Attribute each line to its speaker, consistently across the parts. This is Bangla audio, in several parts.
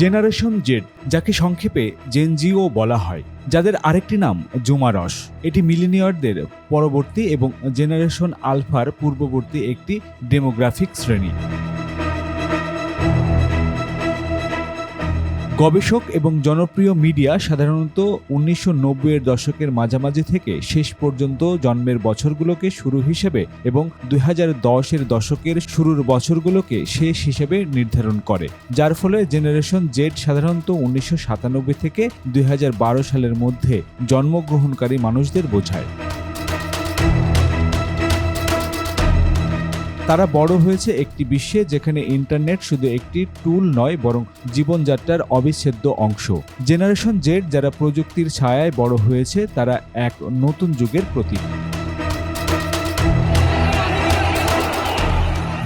Speaker 1: জেনারেশন জেড, যাকে সংক্ষেপে জেনজিও বলা হয়, যাদের আরেকটি নাম জুমারস এটি মিলিনিয়রদের পরবর্তী এবং জেনারেশন আলফার পূর্ববর্তী একটি ডেমোগ্রাফিক শ্রেণি। গবেষক এবং জনপ্রিয় মিডিয়া সাধারণত উনিশশো এর দশকের মাঝামাঝি থেকে শেষ পর্যন্ত জন্মের বছরগুলোকে শুরু হিসেবে এবং দুই এর দশকের শুরুর বছরগুলোকে শেষ হিসেবে নির্ধারণ করে। যার ফলে জেনারেশন জেড সাধারণত উনিশশো সাতানব্বই থেকে দুই হাজার বারো সালের মধ্যে জন্মগ্রহণকারী মানুষদের বোঝায়। তারা বড় হয়েছে একটি বিশ্বে যেখানে ইন্টারনেট শুধু একটি টুল নয়, বরং জীবনযাত্রার অবিচ্ছেদ্য অংশ। জেনারেশন জেড যারা প্রযুক্তির ছায়ায় বড় হয়েছে, তারা এক নতুন যুগের প্রতীক।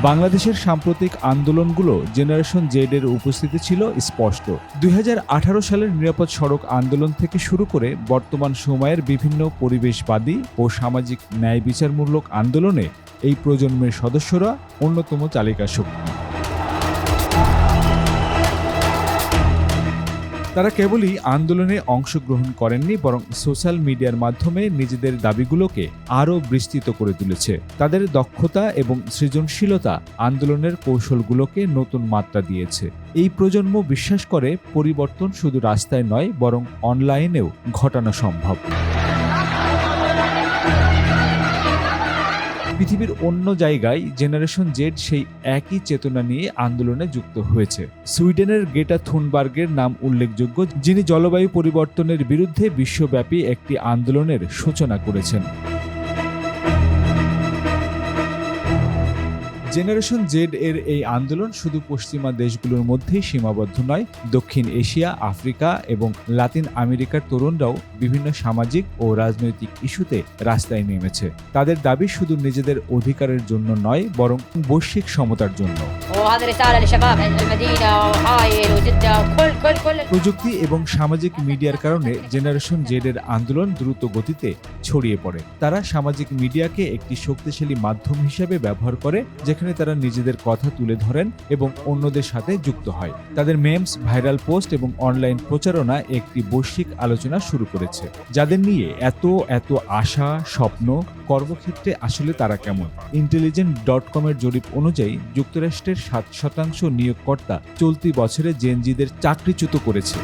Speaker 1: বাংলাদেশের সাম্প্রতিক আন্দোলনগুলো জেনারেশন জেড এর উপস্থিতি ছিল স্পষ্ট। দুই হাজার আঠারো সালের নিরাপদ সড়ক আন্দোলন থেকে শুরু করে বর্তমান সময়ের বিভিন্ন পরিবেশবাদী ও সামাজিক ন্যায় বিচারমূলক আন্দোলনে এই প্রজন্মের সদস্যরা অন্যতম চালিকা শক্তি তারা কেবলই আন্দোলনে অংশগ্রহণ করেননি, বরং সোশ্যাল মিডিয়ার মাধ্যমে নিজেদের দাবিগুলোকে আরও বিস্তৃত করে তুলেছে। তাদের দক্ষতা এবং সৃজনশীলতা আন্দোলনের কৌশলগুলোকে নতুন মাত্রা দিয়েছে। এই প্রজন্ম বিশ্বাস করে পরিবর্তন শুধু রাস্তায় নয়, বরং অনলাইনেও ঘটানো সম্ভব। পৃথিবীর অন্য জায়গায় জেনারেশন জেড সেই একই চেতনা নিয়ে আন্দোলনে যুক্ত হয়েছে। সুইডেনের গেটা থুনবার্গের নাম উল্লেখযোগ্য, যিনি জলবায়ু পরিবর্তনের বিরুদ্ধে বিশ্বব্যাপী একটি আন্দোলনের সূচনা করেছেন। জেনারেশন জেড এর এই আন্দোলন শুধু পশ্চিমা দেশগুলোর মধ্যেই সীমাবদ্ধ নয়, দক্ষিণ এশিয়া, আফ্রিকা এবং লাতিন আমেরিকার তরুণরাও বিভিন্ন সামাজিক ও রাজনৈতিক ইস্যুতে রাস্তায় নেমেছে। তাদের দাবি শুধু নিজেদের অধিকারের জন্য নয়, বরং বৈশ্বিক সমতার জন্য। প্রযুক্তি এবং সামাজিক মিডিয়ার কারণে জেনারেশন জেড এর আন্দোলন দ্রুত গতিতে ছড়িয়ে পড়ে। তারা সামাজিক মিডিয়াকে একটি শক্তিশালী মাধ্যম হিসেবে ব্যবহার করে, যেখানে যেখানে তারা নিজেদের কথা তুলে ধরেন এবং অন্যদের সাথে যুক্ত হয়। তাদের মেমস ভাইরাল পোস্ট এবং অনলাইন প্রচারণা একটি বৈশ্বিক আলোচনা শুরু করেছে, যাদের নিয়ে এত এত আশা, স্বপ্ন, কর্মক্ষেত্রে আসলে তারা কেমন? ইন্টেলিজেন্ট ডট কমের জরিপ অনুযায়ী যুক্তরাষ্ট্রের সাত শতাংশ নিয়োগকর্তা চলতি বছরে জেনজিদের চাকরিচ্যুত করেছে।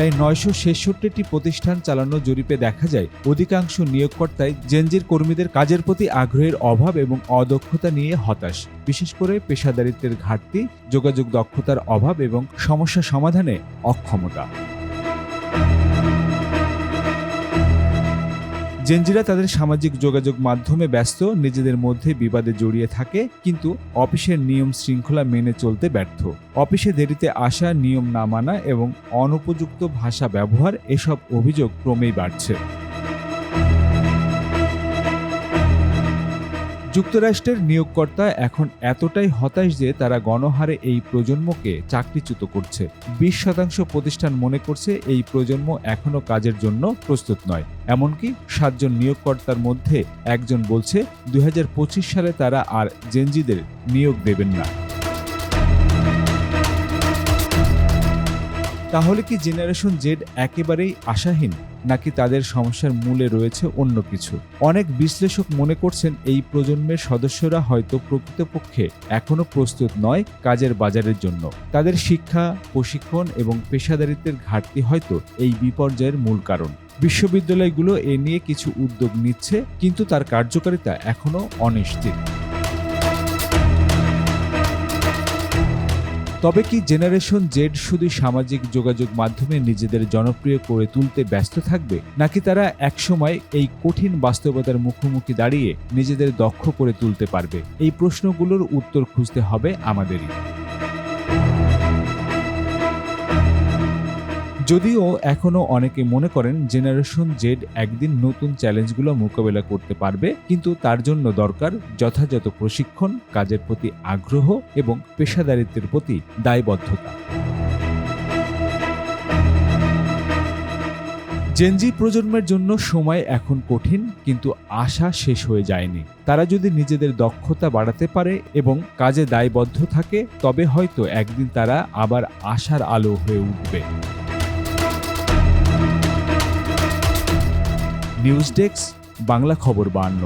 Speaker 1: প্রায় নয়শো ছেষট্টিটি প্রতিষ্ঠান চালানোর জরিপে দেখা যায়, অধিকাংশ নিয়োগকর্তাই জেনজির কর্মীদের কাজের প্রতি আগ্রহের অভাব এবং অদক্ষতা নিয়ে হতাশ। বিশেষ করে পেশাদারিত্বের ঘাটতি, যোগাযোগ দক্ষতার অভাব এবং সমস্যা সমাধানে অক্ষমতা। জেনজিরা তাদের সামাজিক যোগাযোগ মাধ্যমে ব্যস্ত, নিজেদের মধ্যে বিবাদে জড়িয়ে থাকে, কিন্তু অফিসের নিয়ম শৃঙ্খলা মেনে চলতে ব্যর্থ। অফিসে দেরিতে আসা, নিয়ম না মানা এবং অনুপযুক্ত ভাষা ব্যবহার, এসব অভিযোগ ক্রমেই বাড়ছে। যুক্তরাষ্ট্রের নিয়োগকর্তা এখন এতটাই হতাশ যে তারা গণহারে এই প্রজন্মকে চাকরিচ্যুত করছে। বিশ শতাংশ প্রতিষ্ঠান মনে করছে এই প্রজন্ম এখনও কাজের জন্য প্রস্তুত নয়। এমনকি সাতজন নিয়োগকর্তার মধ্যে একজন বলছে দু হাজার পঁচিশ সালে তারা আর জেনজিদের নিয়োগ দেবেন না। তাহলে কি জেনারেশন জেড একেবারেই আশাহীন? নাকি তাদের সমস্যার মূলে রয়েছে অন্য কিছু? অনেক বিশ্লেষক মনে করছেন এই প্রজন্মের সদস্যরা হয়তো প্রকৃতপক্ষে এখনও প্রস্তুত নয় কাজের বাজারের জন্য। তাদের শিক্ষা, প্রশিক্ষণ এবং পেশাদারিত্বের ঘাটতি হয়তো এই বিপর্যয়ের মূল কারণ। বিশ্ববিদ্যালয়গুলো এ নিয়ে কিছু উদ্যোগ নিচ্ছে, কিন্তু তার কার্যকারিতা এখনও অনিশ্চিত। তবে কি জেনারেশন জেড শুধু সামাজিক যোগাযোগ মাধ্যমে নিজেদের জনপ্রিয় করে তুলতে ব্যস্ত থাকবে? নাকি তারা একসময় এই কঠিন বাস্তবতার মুখোমুখি দাঁড়িয়ে নিজেদের দক্ষ করে তুলতে পারবে? এই প্রশ্নগুলোর উত্তর খুঁজতে হবে আমাদেরই। যদিও এখনও অনেকে মনে করেন জেনারেশন জেড একদিন নতুন চ্যালেঞ্জগুলো মোকাবেলা করতে পারবে, কিন্তু তার জন্য দরকার যথাযথ প্রশিক্ষণ, কাজের প্রতি আগ্রহ এবং পেশাদারিত্বের প্রতি দায়বদ্ধতা। জেনজি প্রজন্মের জন্য সময় এখন কঠিন, কিন্তু আশা শেষ হয়ে যায়নি। তারা যদি নিজেদের দক্ষতা বাড়াতে পারে এবং কাজে দায়বদ্ধ থাকে, তবে হয়তো একদিন তারা আবার আশার আলো হয়ে উঠবে। নিউজ ডেস্ক বাংলা খবর বান্ন।